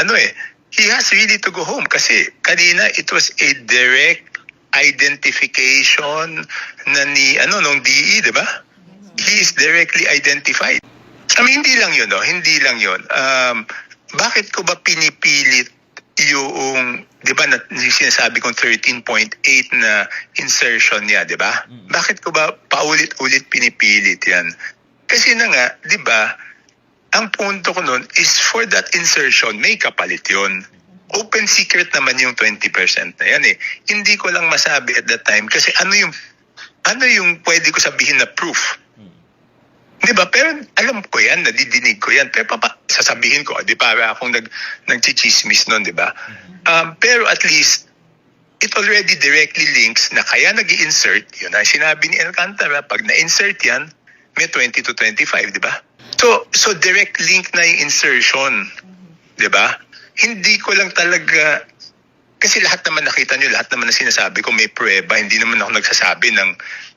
ano eh, he has really to go home kasi kanina it was a direct identification na ni ano nung DE, 'di ba? He is directly identified. I mean, hindi lang 'yun, no? Hindi lang 'yun. Um, bakit ko ba pinipilit yung 'di ba yung sinasabi kong 13.8 na insertion niya, 'di ba? Bakit ko ba paulit-ulit pinipilit 'yan? Kasi na nga, 'di ba? Ang punto ko nun is for that insertion, may kapalit yun. Open secret naman yung 20% na yan eh. Hindi ko lang masabi at that time kasi ano yung ano yung pwede ko sabihin na proof. Di ba? Pero alam ko yan, nadidinig ko yan. Pero papa, sasabihin ko, di para akong nag, nagchichismis nun, di ba? Um, pero at least, it already directly links na kaya nag insert yun ang sinabi ni Alcantara, pag na-insert yan, may 20 to 25, di ba? So, so direct link na yung insertion, ba? Hindi ko lang talaga, kasi lahat naman nakita nyo, lahat naman na sinasabi ko may prueba, hindi naman ako nagsasabi ng,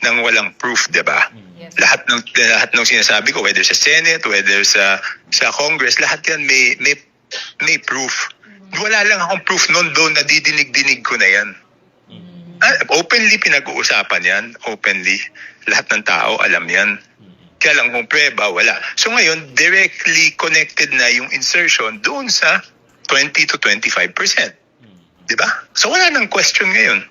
ng walang proof, ba? Yes. Lahat ng lahat ng sinasabi ko, whether sa Senate, whether sa sa Congress, lahat yan may may may proof. Wala lang akong proof noon doon, nadidinig-dinig ko na yan. Ah, openly pinag-uusapan yan, openly. Lahat ng tao alam yan. Kaya lang kung preba, wala. So ngayon, directly connected na yung insertion doon sa 20 to 25 percent. Di ba? So wala nang question ngayon.